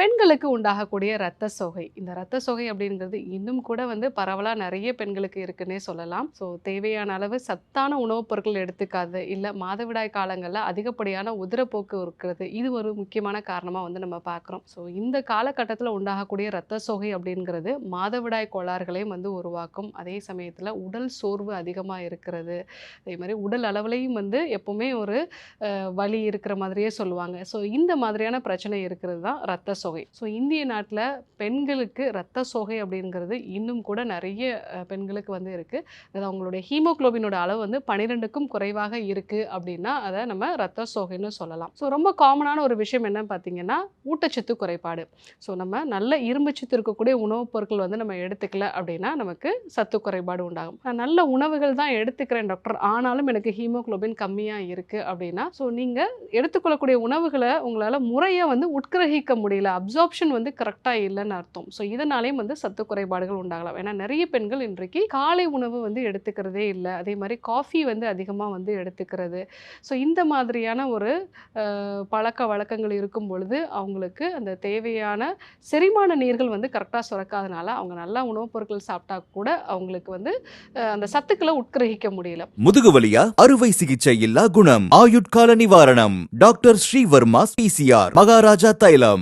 பெண்களுக்கு உண்டாகக்கூடிய இரத்த சோகை. இந்த இரத்த சோகை அப்படிங்கிறது இன்னும் கூட வந்து பரவலாக நிறைய பெண்களுக்கு இருக்குன்னே சொல்லலாம். ஸோ தேவையான அளவு சத்தான உணவுப் பொருட்கள் எடுத்துக்காது. இல்லை மாதவிடாய் காலங்களில் அதிகப்படியான உதிரப்போக்கு இருக்கிறது. இது ஒரு முக்கியமான காரணமாக வந்து நம்ம பார்க்குறோம். ஸோ இந்த காலகட்டத்தில் உண்டாகக்கூடிய இரத்த சோகை அப்படிங்கிறது மாதவிடாய் கோளாறுகளையும் வந்து உருவாக்கும். அதே சமயத்தில் உடல் சோர்வு அதிகமாக இருக்கிறது. அதே மாதிரி உடல் அளவுலையும் வந்து எப்பவுமே ஒரு வலி இருக்கிற மாதிரியே சொல்லுவாங்க. ஸோ இந்த மாதிரியான பிரச்சனை இருக்கிறது தான் ரத்த சோகை. சோகை ஸோ இந்திய நாட்டில் பெண்களுக்கு ரத்த சோகை அப்படிங்கிறது இன்னும் கூட நிறைய பெண்களுக்கு வந்து இருக்குது அது அவங்களுடைய ஹீமோகுளோபினோட அளவு வந்து பன்னிரெண்டுக்கும் குறைவாக இருக்குது அப்படின்னா அதை நம்ம ரத்த சோகைன்னு சொல்லலாம். ஸோ ரொம்ப காமனான ஒரு விஷயம் என்னன்னு பார்த்தீங்கன்னா ஊட்டச்சத்து குறைபாடு. ஸோ நம்ம நல்ல இரும்புச்சத்து இருக்கக்கூடிய உணவுப் பொருட்கள் வந்து நம்ம எடுத்துக்கல அப்படின்னா நமக்கு சத்து குறைபாடு உண்டாகும். நான் நல்ல உணவுகள் தான் எடுத்துக்கிறேன் டாக்டர் ஆனாலும் எனக்கு ஹீமோகுளோபின் கம்மியாக இருக்குது அப்படின்னா ஸோ நீங்கள் எடுத்துக்கொள்ளக்கூடிய உணவுகளை உங்களால் முறையாக வந்து உட்கிரகிக்க முடியல அப்சார்ப்ஷன் வந்து கரெக்டாக இல்லைன்னு அர்த்தம். ஸோ இதனாலேயும் வந்து சத்து குறைபாடுகள் உண்டாகலாம். ஏன்னா நிறைய பெண்கள் இன்றைக்கு காலை உணவு வந்து எடுத்துக்கிறதே இல்லை. அதே மாதிரி காஃபி வந்து அதிகமாக வந்து எடுத்துக்கிறது. ஸோ இந்த மாதிரியான ஒரு பழக்க வழக்கங்கள் இருக்கும் பொழுது அவங்களுக்கு அந்த தேவையான செரிமான நீர்கள் வந்து கரெக்டாக சுரக்காதனால அவங்க நல்லா உணவுப் பொருட்கள் சாப்பிட்டா கூட அவங்களுக்கு வந்து அந்த சத்துக்களை உட்கிரகிக்க முடியல. முதுகு முதுகுவலியா அறுவை சிகிச்சை இல்லா குணம். ஆயுட்கால நிவாரணம். டாக்டர் ஸ்ரீவர்மா பிசிஆர் மகாராஜா தைலம்.